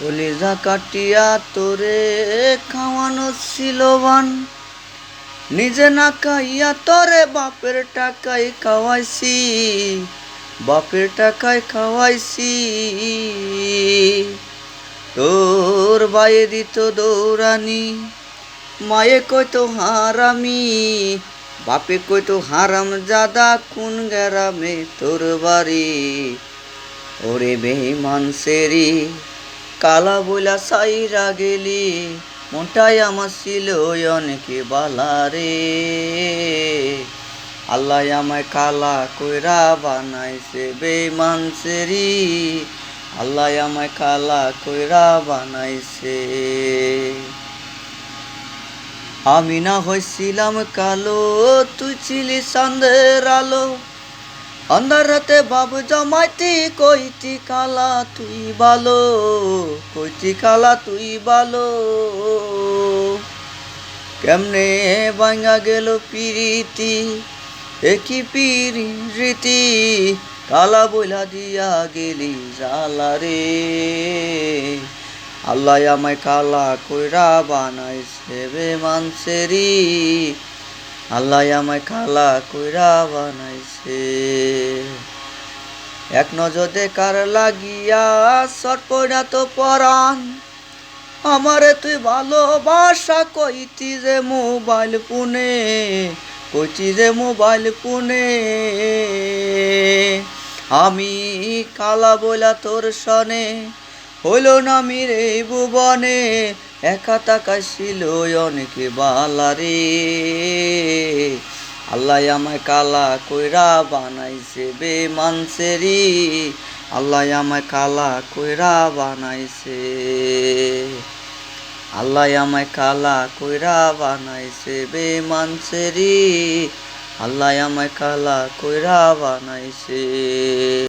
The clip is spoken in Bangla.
কলিজা কাটিয়া তোরে খাওয়ানো ছিলবান নিজে না খাইয়া তোরে বাপের টাকায় খাওয়াইছি, বাপের টাকায় খাওয়াইছি। তোর বায়ে দিত দৌড়ানি, মায়ে কইতো হারামি, বাপে কইতো হারাম জাদা, কোন গ্যারামে তোর বাড়ি? ওরে বেহিমান সেরি কালা বইলা সাইরা গেলি, মনটাই আমার ছিল অনেকে বালা রে। আল্লাহ আমায় কালা কইরা বানাইছে বেমান সেরি, আল্লাহ আমায় কালা কইরা বানাইছে। আমি না হয়েছিলাম কালো, তুই ছিলি সন্ধ্যের আলো অন্ধার রাতে বাবু জমাইতি, কইতি কালা তুই বালো কইতি কালা তুই বালো কেমনে ভাঙা গেল পিরিতি, একই পিরিতি কালা বইলা দিয়া গেলি জালা রে। আল্লাহ আমায় কালা কইরা বানাইছে বে মানসেরি। আল্লাহ আমায় কালা কইরা বানাইছে। এক নজর দেখার লাগিয়া সটপড়া তো পরাণ, আমারে তুই ভালোবাসা কইতি যে মোবাইল পুনে কইতি যে মোবাইল পুনে আমি কালা বইলা তোর সনে, হইল না মিরে ভুবনে, একা টাকা ছিল অনেকে বালারে আল্লাহ আমায় কালা কইরা বানাইছে বে মানসেরি আল্লাহ আমায় কালা কইরা বানাইছে। আল্লাহ আমায় কালা কইরা বানাইছে বে মানসেরি আল্লাহ আমায় কালা কইরা বানাইছে।